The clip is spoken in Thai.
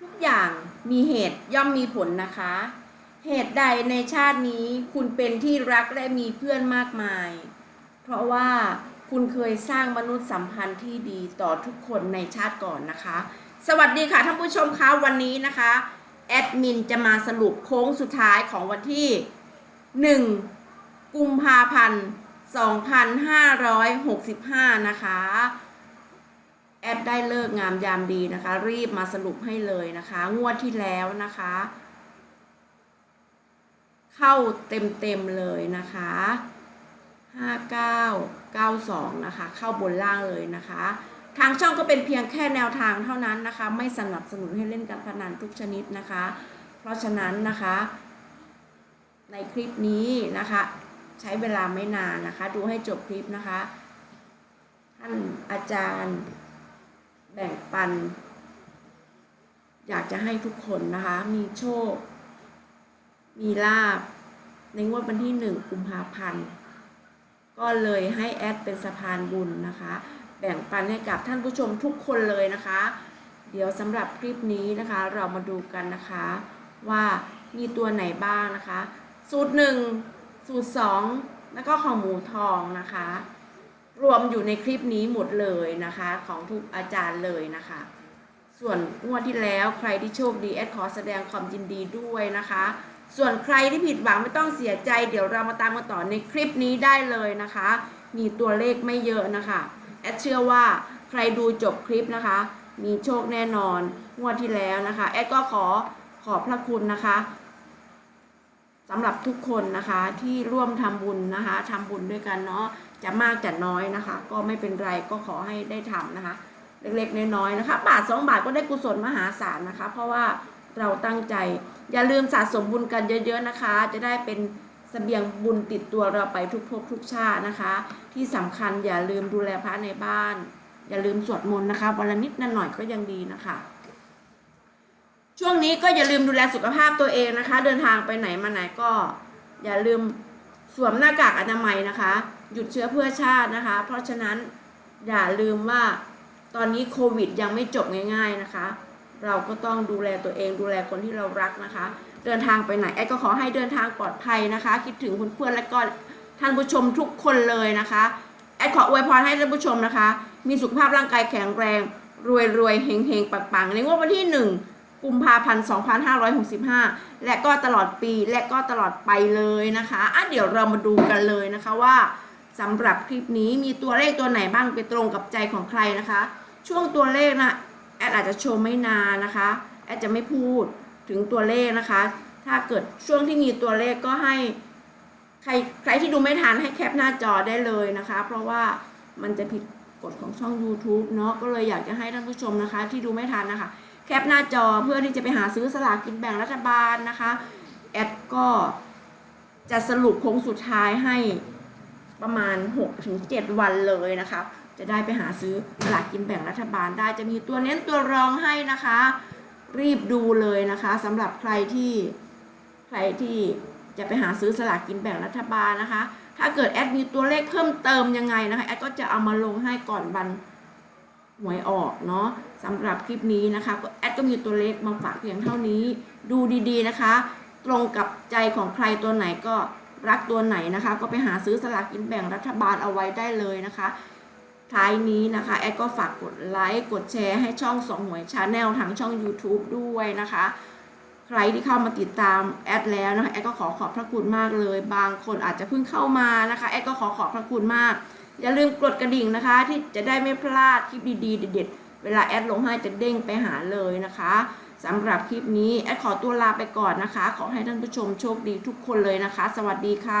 ทุกอย่างมีเหตุย่อมมีผลนะคะ เหตุใดในชาตินี้คุณเป็นที่รักและมีเพื่อนมากมาย เพราะว่าคุณเคยสร้างมนุษยสัมพันธ์ที่ดีต่อทุกคนในชาติก่อนนะคะ สวัสดีค่ะท่านผู้ชมคะวันนี้นะคะแอดมินจะมาสรุปโค้งสุดท้ายของวันที่ 1 กุมภาพันธ์ 2565 นะคะ แอดได้เลิกงามยามดีนะคะ รีบมาสรุปให้เลยนะคะ งวดที่แล้วนะคะ เข้าเต็มๆเลยนะคะ5992นะคะ เข้าบนล่างเลยนะคะ ทางช่องก็เป็นเพียงแค่แนวทางเท่านั้นนะคะ ไม่สนับสนุนให้เล่นการพนันทุกชนิดนะคะ เพราะฉะนั้นนะคะ ในคลิปนี้นะคะ ใช้เวลาไม่นานนะคะ ดูให้จบคลิปนะคะท่านอาจารย์ แบ่งปัน อยากจะให้ทุกคนนะคะ มีโชค มีลาบในงวดวันที่หนึ่งกุมภาพันธ์ก็เลยให้แอดเป็นสะพานบุญนะคะ แบ่งปันให้กับท่านผู้ชมทุกคนเลยนะคะ เดี๋ยวสำหรับคลิปนี้นะคะ เรามาดูกันนะคะ ว่ามีตัวไหนบ้างนะคะ สูตรหนึ่งสูตรสองแล้วก็ของหมูทองนะคะ รวมอยู่ในคลิปนี้หมดเลยนะคะ ของทุกอาจารย์เลยนะคะ ส่วนงวดที่แล้วใครที่โชคดีแอดขอแสดงความยินดีด้วยนะคะ ส่วนใครที่ผิดหวังไม่ต้องเสียใจเดี๋ยวเรามาตามกันต่อในคลิปนี้ได้เลยนะคะ มีตัวเลขไม่เยอะนะคะแอดเชื่อว่าใครดูจบคลิปนะคะ มีโชคแน่นอนงวดที่แล้วนะคะ แอดก็ขอขอบพระคุณนะคะ สำหรับทุกคนนะคะที่ร่วมทำบุญนะคะทำบุญด้วยกันเนาะจะมากจะน้อยนะคะ ก็ไม่เป็นไรก็ขอให้ได้ทำนะคะ เล็กๆน้อยๆนะคะ บาท 2 บาทก็ได้กุศลมหาศาลนะคะ เพราะว่าเราตั้งใจอย่าลืมสะสมบุญกันเยอะ ๆนะคะ จะได้เป็นเสบียงบุญติดตัวเราไปทุกภพทุกชาตินะคะ ที่สำคัญอย่าลืมดูแลพระในบ้าน อย่าลืมสวดมนต์นะคะวันละนิดนหน่อยก็ยังดีนะคะ ช่วงนี้ก็อย่าลืมดูแลสุขภาพตัวเองนะคะ เดินทางไปไหนมาไหนก็ อย่าลืมสวมหน้ากากอนามัยนะคะ หยุดเชื้อเพื่อชาตินะคะ เพราะฉะนั้นอย่าลืมว่าตอนนี้โควิดยังไม่จบง่ายๆนะคะ เราก็ต้องดูแลตัวเองดูแลคนที่เรารักนะคะ เดินทางไปไหนแอดก็ขอให้เดินทางปลอดภัยนะคะ คิดถึงเพื่อนๆและก็ท่านผู้ชมทุกคนเลยนะคะแอดขออวยพรให้ท่านผู้ชมนะคะ มีสุขภาพร่างกายแข็งแรง รวยรวยเฮงเฮงๆปังในงวดวันที่1 กุมภาพันธ์ 2565 และก็ตลอดปีและก็ตลอดไปเลยนะคะอะเดี๋ยวเรามาดูกันเลยนะคะว่าสำหรับคลิปนี้มีตัวเลขตัวไหนบ้างไปตรงกับใจของใครนะคะ ช่วงตัวเลขนะแอดอาจจะโชว์ไม่นานนะคะแอดจะไม่พูดถึงตัวเลขนะคะ ถ้าเกิดช่วงที่มีตัวเลขก็ให้ใครใครที่ดูไม่ทันให้แคปหน้าจอได้เลยนะคะ เพราะว่ามันจะผิดกฎของช่อง YouTube เนาะก็เลยอยากจะให้ท่านผู้ชมนะคะ ที่ดูไม่ทันนะคะ แคปหน้าจอเพื่อที่จะไปหาซื้อสลากกินแบ่งรัฐบาลนะคะแอดก็จะสรุปโค้งสุดท้ายให้ประมาณ 6-7 วันเลยนะคะจะได้ไปหาซื้อสลากกินแบ่งรัฐบาลได้จะมีตัวเน้นตัวรองให้นะคะ รีบดูเลยนะคะสำหรับใครที่ใครที่จะไปหาซื้อสลากกินแบ่งรัฐบาลนะคะ ถ้าเกิดแอดมีตัวเลขเพิ่มเติมยังไงนะคะแอดก็จะเอามาลงให้ก่อนวัน หวยออกเนาะสำหรับคลิปนี้นะคะก็แอดก็มีตัวเลขมาฝากเพียงเท่านี้ดูดีๆนะคะ ตรงกับใจของใครตัวไหนก็รักตัวไหนนะคะ ก็ไปหาซื้อสลากกินแบ่งรัฐบาลเอาไว้ได้เลยนะคะท้ายนี้นะคะแอดก็ฝากกดไลค์กดแชร์ให้ช่องสองหวยชาแนลทางช่อง YouTube ด้วยนะคะ ใครที่เข้ามาติดตามแอดแล้วนะคะแอดก็ขอขอบพระคุณมากเลย บางคนอาจจะเพิ่งเข้ามานะคะแอดก็ขอขอบพระคุณมาก อย่าลืมกดกระดิ่งนะคะ ที่จะได้ไม่พลาดคลิปดีๆเด็ดๆเวลาแอดลงให้จะเด้งไปหาเลยนะคะสำหรับคลิปนี้แอดขอตัวลาไปก่อนนะคะ ขอให้ท่านผู้ชมโชคดีทุกคนเลยนะคะ สวัสดีค่ะ